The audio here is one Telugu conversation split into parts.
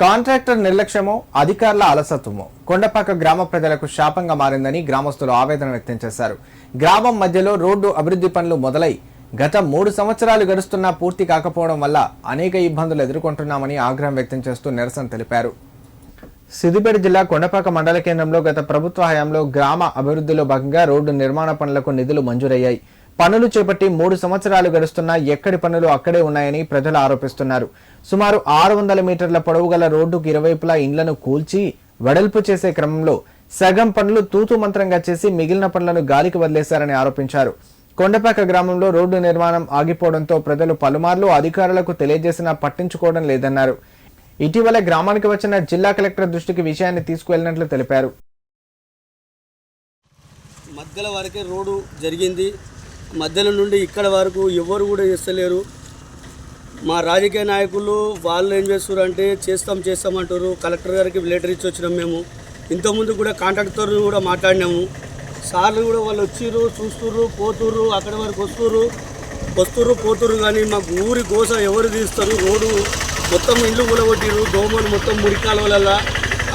కాంట్రాక్టర్ నిర్లక్ష్యమో అధికారుల అలసత్వమో. కొండపాక గ్రామ ప్రజలకు శాపంగా మారిందని గ్రామస్తులు ఆవేదన వ్యక్తం చేశారు. గ్రామం మధ్యలో రోడ్డు అభివృద్ధి పనులు మొదలై గత మూడు సంవత్సరాలు గడుస్తున్నా పూర్తి కాకపోవడం వల్ల అనేక ఇబ్బందులు ఎదుర్కొంటున్నామని ఆగ్రహం వ్యక్తం చేస్తూ నిరసన తెలిపారు. సిద్దిపేట జిల్లా కొండపాక మండల కేంద్రంలో గత ప్రభుత్వ హయాంలో గ్రామ అభివృద్ధిలో భాగంగా రోడ్డు నిర్మాణ పనులకు నిధులు మంజూరయ్యాయి. పనులు చేపట్టి మూడు సంవత్సరాలు గడుస్తున్నా ఎక్కడి పనులు అక్కడే ఉన్నాయని ప్రజలు ఆరోపిస్తున్నారు. సుమారు ఆరు వందల మీటర్ల పొడవు గల రోడ్డుకు ఇరువైపులా ఇండ్లను కూల్చి వెడల్పు చేసే క్రమంలో సగం పనులు తూతు మంత్రంగా చేసి మిగిలిన పనులను గాలికి వదిలేశారని ఆరోపించారు. కొండపాక గ్రామంలో రోడ్డు నిర్మాణం ఆగిపోవడంతో ప్రజలు పలుమార్లు అధికారులకు తెలియజేసినా పట్టించుకోవడం లేదన్నారు. ఇటీవల గ్రామానికి వచ్చిన జిల్లా కలెక్టర్ దృష్టికి విషయాన్ని తీసుకువెళ్ళినట్లు తెలిపారు. మధ్యలో వరకే రోడ్డు జరిగింది. మధ్యలో నుండి ఇక్కడ వరకు ఎవరు కూడా చేస్తలేరు. మా రాజకీయ నాయకులు వాళ్ళు ఏం చేస్తారు అంటే చేస్తాం చేస్తాం అంటారు కలెక్టర్ గారికి లెటర్ ఇచ్చి వచ్చినాం మేము. ఇంతకుముందు కూడా కాంట్రాక్టర్తో కూడా మాట్లాడినాము. సార్లు కూడా వాళ్ళు వచ్చిర్రు చూస్తుర్రు పోతుర్రు అక్కడి వరకు వస్తుర్రు. వస్తుర్రు పోతుర్రు కానీ మాకు ఊరి గోస ఎవరు తీస్తారు? రోడ్డు మొత్తం ఇల్లు కూలగొట్టిర్రు దోమలు మొత్తం మురికాలవలల్లా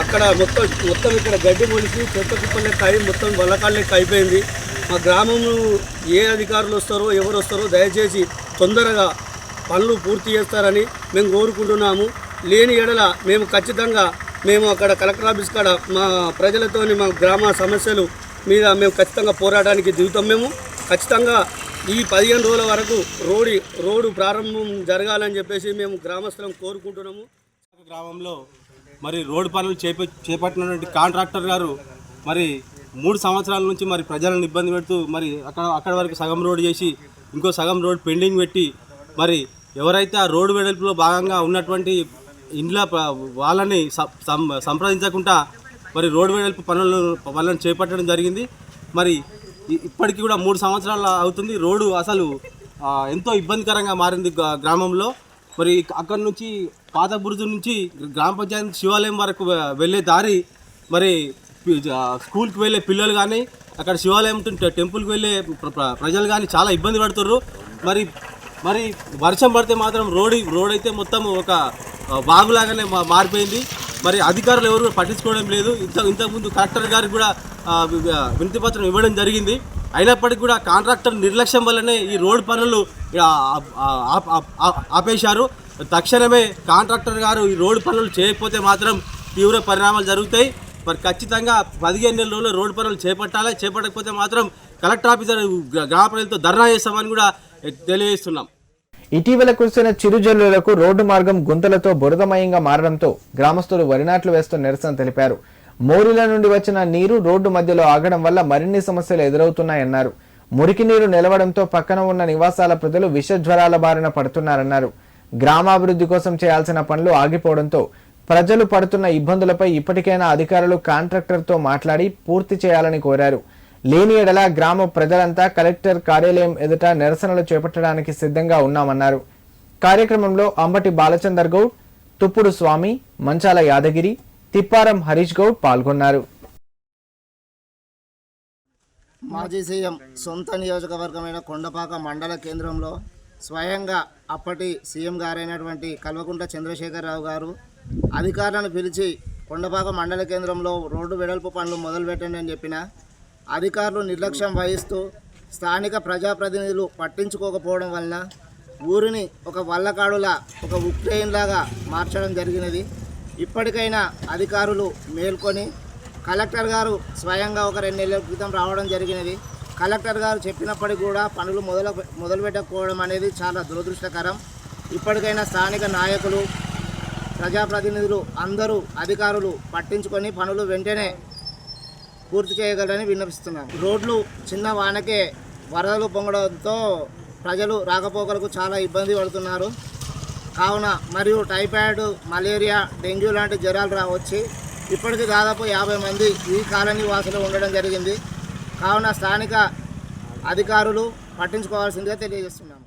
అక్కడ మొత్తం మొత్తం ఇక్కడ గడ్డి మొలిసి చెత్త కుప్పలే కాయి మొత్తం వల్లకాళ్ళకి అయిపోయింది. మా గ్రామంలో ఏ అధికారులు వస్తారో ఎవరు వస్తారో దయచేసి తొందరగా పనులు పూర్తి చేస్తారని మేము కోరుకుంటున్నాము. లేని ఎడల మేము ఖచ్చితంగా మేము అక్కడ కలెక్టర్ ఆఫీస్ కాడ మా ప్రజలతోని మా గ్రామ సమస్యలు మీద మేము ఖచ్చితంగా పోరాటానికి దిగుతాం మేము. ఖచ్చితంగా ఈ పదిహేను రోజుల వరకు రోడ్డు రోడ్డు ప్రారంభం జరగాలని చెప్పేసి మేము గ్రామస్తులం కోరుకుంటున్నాము. గ్రామంలో మరి రోడ్డు పనులు చేప చేపట్టినటువంటి కాంట్రాక్టర్ గారు మరి మూడు సంవత్సరాల నుంచి మరి ప్రజలను ఇబ్బంది పెడుతూ మరి అక్కడ అక్కడ వరకు సగం రోడ్ చేసి ఇంకో సగం రోడ్ పెండింగ్ పెట్టి మరి ఎవరైతే ఆ రోడ్డు వెడల్పులో భాగంగా ఉన్నటువంటి ఇండ్ల వాళ్ళని సంప్రదించకుండా మరి రోడ్డు వెడల్పు పనులు పనులను చేపట్టడం జరిగింది. మరి ఇప్పటికీ కూడా మూడు సంవత్సరాలు అవుతుంది. రోడ్డు అసలు ఎంతో ఇబ్బందికరంగా మారింది గ్రామంలో. మరి అక్కడి నుంచి పాత బురుజు నుంచి గ్రామ పంచాయతీ శివాలయం వరకు వెళ్ళే దారి మరి స్కూల్కి వెళ్ళే పిల్లలు కానీ అక్కడ శివాలయం టెంపుల్కి వెళ్ళే ప్ర- ప్రజలు కానీ చాలా ఇబ్బంది పడుతున్నారు మరి మరి వర్షం పడితే మాత్రం రోడ్ రోడ్ అయితే మొత్తం ఒక బాగులాగానే మా- మారిపోయింది. మరి అధికారులు ఎవరు పట్టించుకోవడం లేదు. ఇంత ఇంతకుముందు కలెక్టర్ గారికి కూడా వినతి పత్రం ఇవ్వడం జరిగింది. అయినప్పటికీ కూడా కాంట్రాక్టర్ నిర్లక్ష్యం వల్లనే ఈ రోడ్ పనులు ఆపేశారు. తక్షణమే కాంట్రాక్టర్ గారు ఈ రోడ్డు పనులు చేయకపోతే మాత్రం తీవ్ర పరిణామాలు జరుగుతాయి. మరి ఖచ్చితంగా పదిహేను నెలల రోజులు రోడ్డు పనులు చేపట్టాలి? చేపట్టకపోతే మాత్రం కలెక్టర్ ఆఫీసర్ గ్రామ ప్రజలతో ధర్నా చేస్తామని కూడా తెలియజేస్తున్నాం. ఇటీవల కురిసిన చిరుజల్లులకు రోడ్డు మార్గం గుంతలతో బురదమయంగా మారడంతో గ్రామస్తులు వరినాట్లు వేస్తూ నిరసన తెలిపారు. మోరిల నుండి వచ్చిన నీరు రోడ్డు మధ్యలో ఆగడం వల్ల మరిన్ని సమస్యలు ఎదురవుతున్నాయన్నారు. మురికి నీరు నిలవడంతో పక్కన ఉన్న నివాసాల ప్రజలు విష జ్వరాల బారిన పడుతున్నారన్నారు. గ్రామాభివృద్ధి కోసం చేయాల్సిన పనులు ఆగిపోవడంతో ప్రజలు పడుతున్న ఇబ్బందులపై ఇప్పటికైనా అధికారులు కాంట్రాక్టర్తో మాట్లాడి పూర్తి చేయాలని కోరారు. లేని ఎడల గ్రామ ప్రజలంతా కలెక్టర్ కార్యాలయం ఎదుట నిరసనలు చేపట్టడానికి సిద్ధంగా ఉన్నామన్నారు. కార్యక్రమంలో అంబటి బాలచందర్ గౌడ్ తుప్పుడు స్వామి మంచాల యాదగిరి తిప్పారం హరీష్ గౌడ్ పాల్గొన్నారు. మాజీ సీఎం సొంత నియోజకవర్గమైన కొండపాక మండల కేంద్రంలో స్వయంగా అప్పటి సీఎం గారైనటువంటి కల్వకుంట్ల చంద్రశేఖరరావు గారు అధికారులను పిలిచి కొండపాక మండల కేంద్రంలో రోడ్డు వెడల్పు పనులు మొదలుపెట్టండి అని చెప్పిన అధికారులు నిర్లక్ష్యం వహిస్తూ స్థానిక ప్రజాప్రతినిధులు పట్టించుకోకపోవడం వలన ఊరిని ఒక వల్లకాడులా ఒక ఉక్రెయిన్లాగా మార్చడం జరిగినది. ఇప్పటికైనా అధికారులు మేల్కొని కలెక్టర్ గారు స్వయంగా ఒక రెండు నెలల క్రితం రావడం జరిగినది. కలెక్టర్ గారు చెప్పినప్పటికీ కూడా పనులు మొదలు మొదలుపెట్టకపోవడం అనేది చాలా దురదృష్టకరం. ఇప్పటికైనా స్థానిక నాయకులు ప్రజాప్రతినిధులు అందరూ అధికారులు పట్టించుకొని పనులు వెంటనే పూర్తి చేయగలరని విన్నపిస్తున్నాం రోడ్లు చిన్న వానకే వరదలు పొంగడంతో ప్రజలు రాకపోకలకు చాలా ఇబ్బంది పడుతున్నారు. కావున మరియు టైఫాయిడ్ మలేరియా డెంగ్యూ లాంటి జ్వరాలు రా వచ్చి ఇప్పటికి దాదాపు యాభై మంది ఈ కాలనీ వాసులు ఉండడం జరిగింది. కావున స్థానిక అధికారులు పట్టించుకోవాల్సిందిగా తెలియజేస్తున్నాము.